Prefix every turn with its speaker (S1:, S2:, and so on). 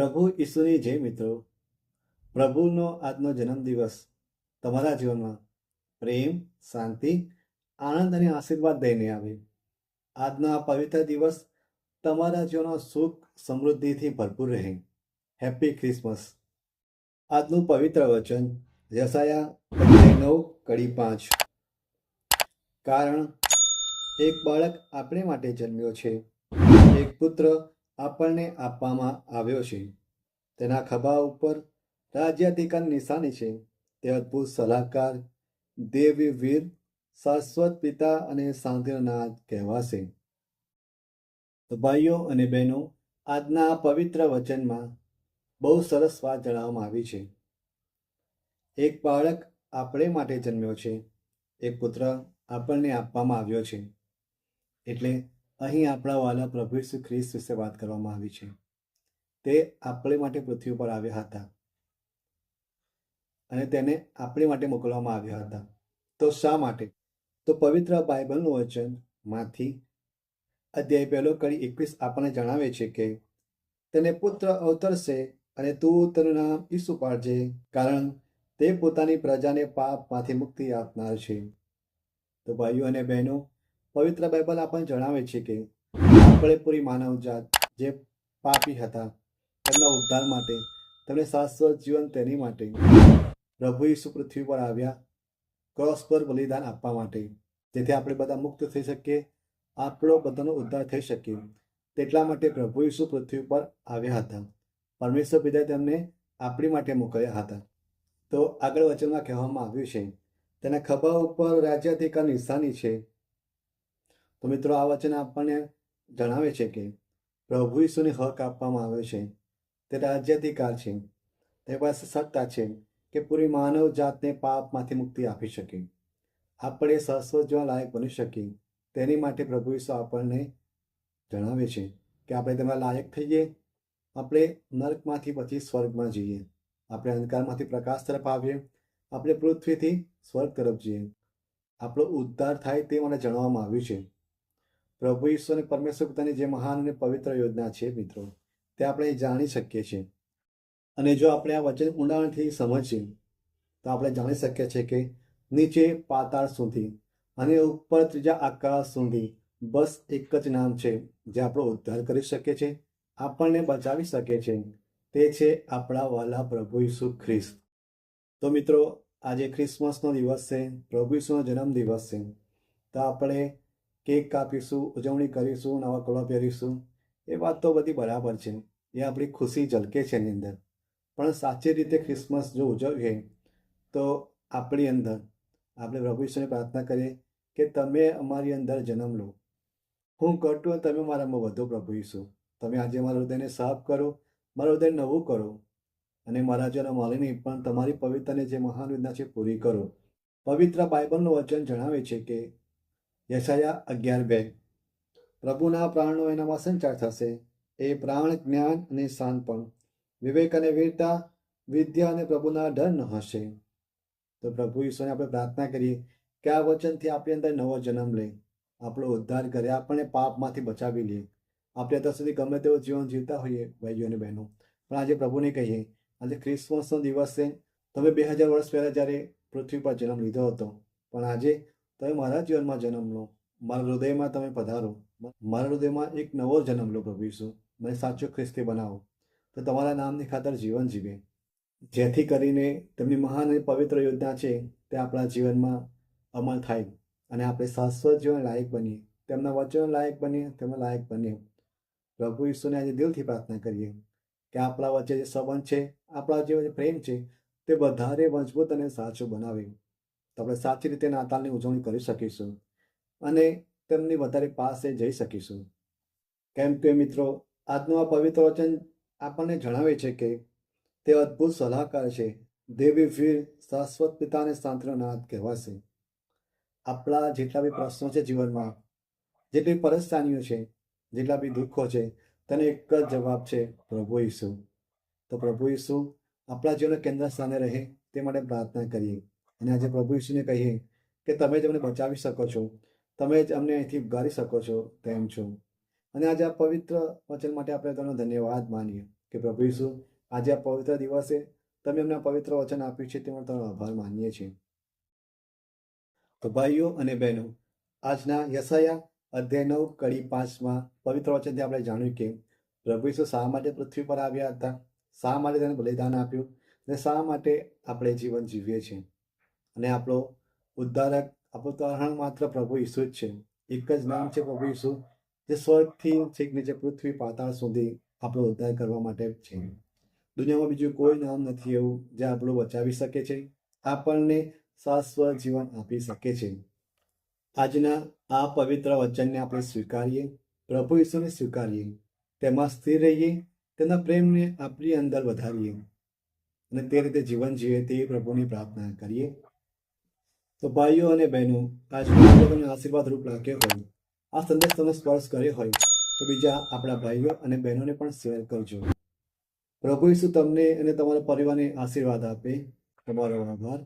S1: પ્રભુ ઈસુની જય મિત્રો. પ્રભુનો આજનો જન્મદિવસ તમારા જીવનમાં પ્રેમ, શાંતિ, આનંદ અને આશીર્વાદ દઈને આવે. આજનો આ પવિત્ર દિવસ તમારા જીવનમાં સુખ સમૃદ્ધિથી ભરપૂર રહે. Happy Christmas. આજનું પવિત્ર વચન યસાયા નવ, કડી પાંચ. કારણ એક બાળક આપણે માટે જન્મ્યો છે. એક પુત્ર આપણને આપવામાં આવ્યો છે. તેના ખભા ઉપર રાજ્યાધિકારની નિશાની છે. તે અદ્ભુત સલાહકાર દેવી વીર શાશ્વત પિતા અને શાંતિનાથ કહેવાશે. તો ભાઈઓ અને બહેનો, આજના પવિત્ર વચનમાં બહુ સરસ વાત જણાવવામાં આવી છે. એક બાળક આપણે માટે જન્મ્યો છે. એક પુત્ર આપણને આપવામાં આવ્યો છે. એટલે અહીં આપણા વાલા પ્રભુ ઈસુ ખ્રિસ્ત વિશે વાત કરવામાં આવી છે. તે આપણે માટે પૃથ્વી પર આવ્યા હતા. અને તેને આપણી માટે મોકલવામાં આવ્યા હતા. તો શા માટે? તો પવિત્ર બાઇબલનું વચનમાંથી અધ્યાય પહેલો કડી એકવીસ આપણને જણાવે છે કે, તેને પુત્ર અવતરશે અને તું તેનું નામ ઈસુ પાડજે, કારણ તે પોતાની પ્રજાને પાપમાંથી મુક્તિ આપનાર છે. તો ભાઈઓ અને બહેનો પવિત્ર બાઇબલ આપણને જણાવે છે કે આપણે પૂરી માનવજાત જે પાપી હતા તેમના ઉદ્ધાર માટે તેમને શાશ્વત જીવન તેની માટે, પ્રભુ ઈસુ પૃથ્વી પર આવ્યા, ક્રોસ પર બલિદાન આપવા માટે, જેથી આપણે બધા મુક્ત થઈ શકીએ, આપણો બધાનો ઉદ્ધાર થઈ શકે તેટલા માટે પ્રભુ ઈસુ પૃથ્વી પર આવ્યા હતા. પરમેશ્વર પિતા તેમને આપણી માટે મોકલ્યા હતા. તો આગળ વચનમાં કહેવામાં આવ્યું છે, તેના ખભા ઉપર રાજ્યાધિકાર નિશાની છે તો મિત્રો આ વચન આપણને જણાવે છે કે પ્રભુ ઈસુને હક આપવામાં આવ્યો છે. તે રાજ્યાધિકાર છે. તે પાસે સત્તા છે કે પૂરી માનવ જાતને પાપમાંથી મુક્તિ આપી શકે. આપણે સહસ્વ જોવા લાયક બની શકીએ. તેની માટે પ્રભુ ઈસુ આપણને જણાવે છે કે આપણે તેમાં લાયક થઈએ. આપણે નર્કમાંથી પછી સ્વર્ગમાં જઈએ. આપણે અંધકારમાંથી પ્રકાશ તરફ આવીએ. આપણે પૃથ્વીથી સ્વર્ગ તરફ જઈએ. આપણો ઉદ્ધાર થાય તે મને જણાવવામાં આવ્યું છે. પ્રભુ ઈશ્વર પરમેશ્વર પોતાની જે મહાન અને પવિત્ર યોજના છે મિત્રો, તે આપણે જાણી શકીએ છીએ. અને જો આપણે આ વચન ઊંડાણથી સમજીએ, તો આપણે જાણી શકીએ છીએ કે નીચે પાતાળ સુધી અને ઉપર ત્રીજા આકાશ સુધી બસ એક જ નામ છે, જે આપણો ઉદ્ધાર કરી શકે છે આપણને બચાવી શકે છે તે છે આપણા વાલા પ્રભુ ઈસુ ખ્રિસ્ત. તો મિત્રો, આજે ક્રિસમસનો દિવસ છે, પ્રભુ ઈસુનો જન્મ દિવસ છે. તો આપણે કેક કાપીશું, ઉજવણી કરીશું, નવા કપડાં પહેરીશું. એ વાત તો બધી બરાબર છે. એ આપણી ખુશી ઝલકે છે એની અંદર. પણ સાચી રીતે ક્રિસમસ જો ઉજવીએ, તો આપણી અંદર આપણે પ્રભુ ઈશ્વરને પ્રાર્થના કરીએ કે તમે અમારી અંદર જન્મ લો. હું ઘટું તમે મારામાં વધો પ્રભુ ઈશુ તમે આજે મારા હૃદયને સાફ કરો, મારું હૃદય નવું કરો અને મારા જેના માલિની પણ તમારી પવિત્રને જે મહાન વિદ્યા છે પૂરી કરો. પવિત્ર બાઇબલનું વચન જણાવે છે કે યશાયા અગિયાર બે. પ્રભુના પ્રાણનો એનામાં સંચાર થશે. એ પ્રાણ, જ્ઞાન અને શાંતપણ વિવેક અને વીરતા, વિદ્યા અને પ્રભુના ડર ન હશે. તો પ્રભુ ઈશ્વરને આપણે પ્રાર્થના કરીએ કે આ વચનથી આપણી અંદર નવો જન્મ લે. આપણો ઉદ્ધાર કરે. આપણને પાપમાંથી બચાવી લે. આપણે અત્યાર સુધી ગમે તેવો જીવન જીવતા હોઈએ, ભાઈઓ અને બહેનો. પણ આજે પ્રભુને કહીએ, આજે ક્રિસમસનો દિવસ છે. તમે બે હજાર વર્ષ પહેલાં જ્યારે પૃથ્વી પર જન્મ લીધો હતો. પણ આજે તમે મારા જીવનમાં જન્મ લો, મારા હૃદયમાં તમે પધારો, મારા હૃદયમાં એક નવો જન્મ લો પ્રભુ ઈસુ, મને સાચો ખ્રિસ્તી બનાવો, તો તમારા નામની ખાતર જીવન જીવે. જેથી કરીને તેમની મહાન અને પવિત્ર યોજના છે તે આપણા જીવનમાં અમલ થાય અને આપણે શાશ્વત જીવન લાયક બનીએ. તેમના વચન લાયક બનીએ, તેમના લાયક બનીએ. પ્રભુ ઈશ્વરને આજે દિલથી પ્રાર્થના કરીએ કે આપણા વચ્ચે જે સંબંધ છે, આપણા જે પ્રેમ છે, તે વધારે મજબૂત અને સાચું બનાવે. તો આપણે સાચી રીતે નાતાલની ઉજવણી કરી શકીશું અને તેમની વધારે પાસે જઈ શકીશું. કેમ કે મિત્રો, આજનું આ પવિત્ર વચન આપણને જણાવે છે કે તે અદ્ભુત સલાહકાર છે. દેવી વીર શાશ્વત પિતા અને શાંતિનો નાથ કહેવાશે. આપણા જેટલા બી પ્રશ્નો છે જીવનમાં, જેટલી પરેશાનીઓ છે, જેટલા બી દુઃખો છે, તેને એક જ જવાબ છે પ્રભુ ઈસુ. તો પ્રભુ ઈસુ આપણા જીવનના કેન્દ્ર સ્થાને રહે તે માટે પ્રાર્થના કરીએ. અને આજે પ્રભુ ઈસુને કહીએ કે તમે જ અમને બચાવી શકો છો. તમે જ અમને અહીંથી ઉગારી શકો છો તેમ છો. અને આજે આ પવિત્ર વચન માટે આપણે તમને ધન્યવાદ માનીએ કે પ્રભુ ઈશુ આજે આ પવિત્ર દિવસે તમે અમને પવિત્ર વચન આપ્યું છે તે માટે તમારો આભાર માનીએ છીએ. તો ભાઈઓ અને બહેનો, આજના યસાયા અધ્યાય નવ કડી પાંચમાં પવિત્ર વચનથી આપણે જાણ્યું કે પ્રભુ ઈસુ શા માટે પૃથ્વી પર આવ્યા હતા, શા માટે તેને બલિદાન આપ્યું અને શા માટે આપણે જીવન જીવીએ છીએ. અને આપણો ઉદ્ધારક, આપણું તારણ માત્ર પ્રભુ ઈસુ જ છે. એક જ નામ છે પ્રભુ ઈસુ, જે સ્વર્ગથી છેક નીચે પૃથ્વી પાતાળ સુધી આપણો ઉદ્ધાર કરવા માટે છે. દુનિયામાં બીજું કોઈ નામ નથી એવું જે આપણું બચાવી શકે છે, આપણને શાશ્વત જીવન આપી શકે છે. આજના આ પવિત્ર વચનને આપણે સ્વીકારીએ, પ્રભુ ઈસુને સ્વીકારીએ, તેમાં સ્થિર રહીએ, તેના પ્રેમને આપણી અંદર વધારીએ અને તે રીતે જીવન જીવે તે પ્રભુની પ્રાર્થના કરીએ. તો ભાઈઓ અને બહેનો, આજનો તમને આશીર્વાદ રૂપ લાગ્યો હોય, આ સંદેશ તમને સ્પર્શ કર્યો હોય, તો બીજા આપણા ભાઈઓ અને બહેનોને પણ શેર કરજો. પ્રભુ ઈસુ તમને અને તમારા પરિવારને આશીર્વાદ આપે. તમારો આભાર.